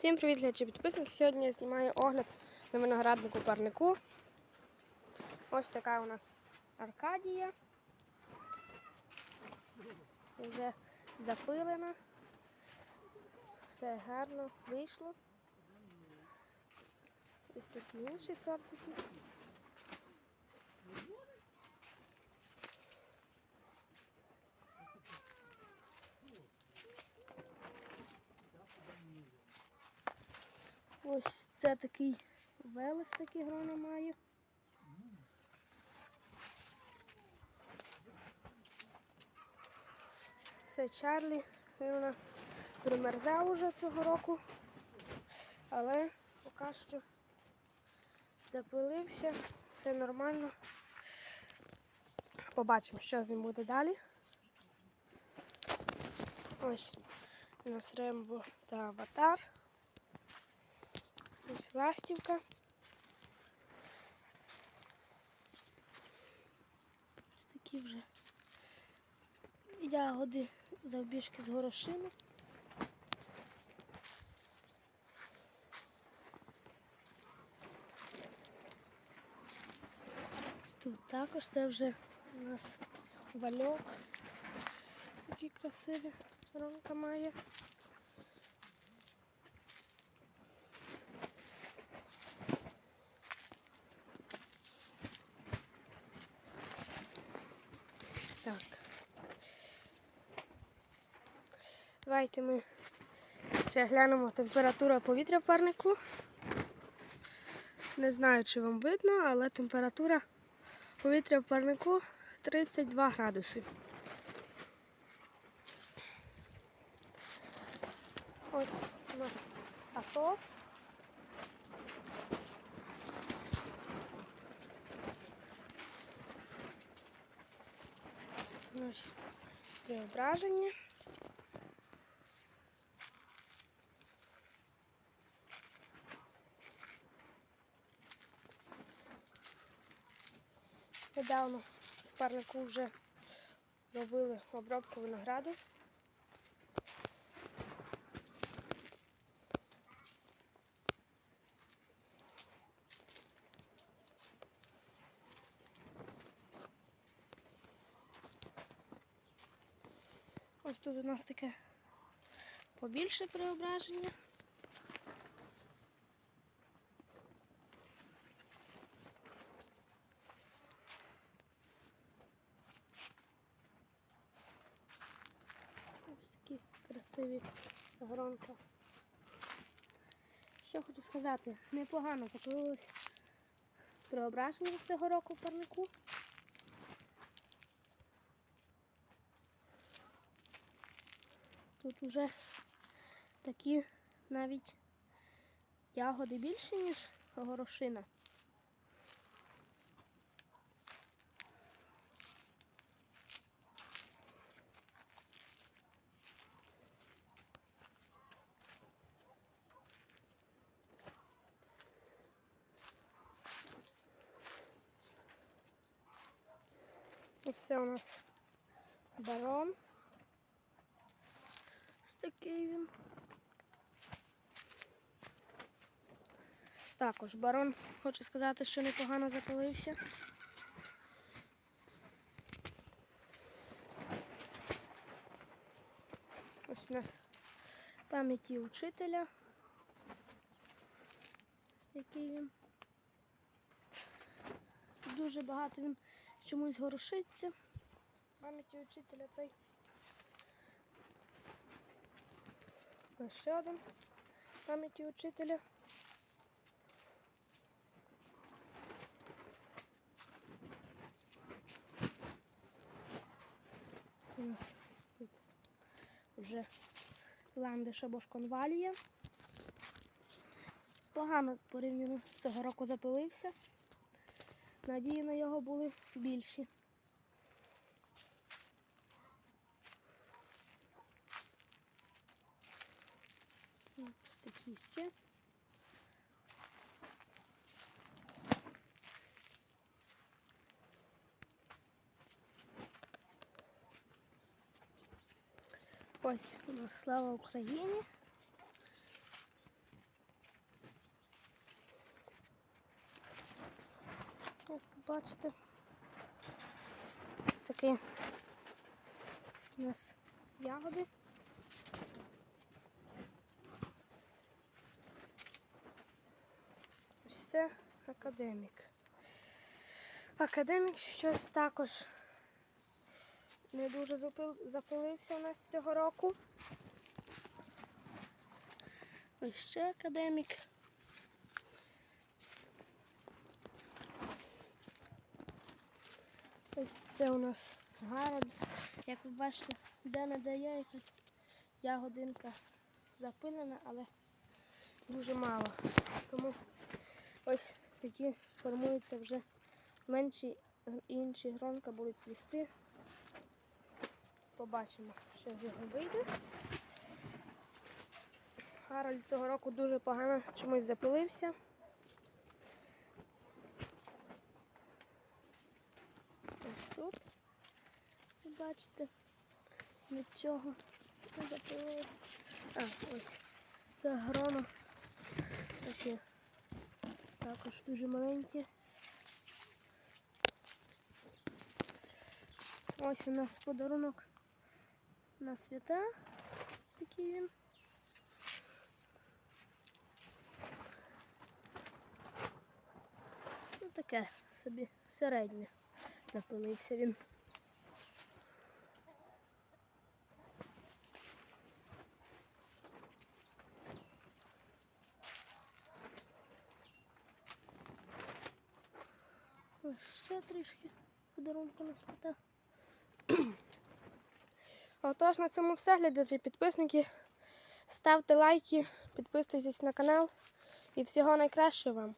Всім привіт, глядачі підписники. Сьогодні я знімаю огляд на винограднику парнику. Ось така у нас Аркадія. Вже запилена. Все гарно вийшло. Ось такі інші сортики. Ось це такий велес такий грона має. Це Чарлі. Він у нас примерзав уже цього року, але поки що запилився, все нормально. Побачимо, що з ним буде далі. Ось у нас Рембо та Аватар. Ось ластівка. Ось такі вже ягоди завбіжки з горошини. Тут також це вже у нас вальок. Такі красиві ронка має. Давайте ми ще глянемо температуру повітря в парнику. Не знаю, чи вам видно, але температура повітря в парнику 32 градуси. Ось у нас Атос. Ось преображення. Недавно в парнику вже робили обробку винограду. Ось тут у нас таке побільше преображення. Ось такі красиві гронка. Що хочу сказати, непогано запилилось преображення цього року в парнику. Тут вже такі навіть ягоди більші, ніж горошина. Ось це у нас барон. Ось такий він. Також барон, хочу сказати, що непогано запалився. Ось у нас пам'яті учителя. Ось який він. Дуже багато він чомусь горошиться. Пам'яті учителя цей. Ось ще один пам'яті учителя. У нас тут вже ландиш або шконвалія. Погано порівняно цього року запилився. Надії на його були більші. Ось такі ще. Ось у нас слава Україні. Бачите. Такі у нас ягоди. Ось це академік. Академік щось також не дуже запилився у нас цього року. Ось ще академік. Ось це у нас гарод. Як ви бачите, де не дає якась ягодинка запилена, але дуже мало. Тому ось такі формуються вже менші інші гронка будуть цвісти. Побачимо, що з його вийде. Гарольд цього року дуже погано чомусь запилився. Ось тут. Ви бачите, від чого не запилилось. А, ось це гроно. Таке також дуже маленьке. Ось у нас подарунок на свята. Ось такий він. Ну таке собі середнє. Запилився він. Ось ще трішки подарунку на свята. Отож, на цьому все, глядачі, підписники. Ставте лайки, підписуйтесь на канал і всього найкращого вам.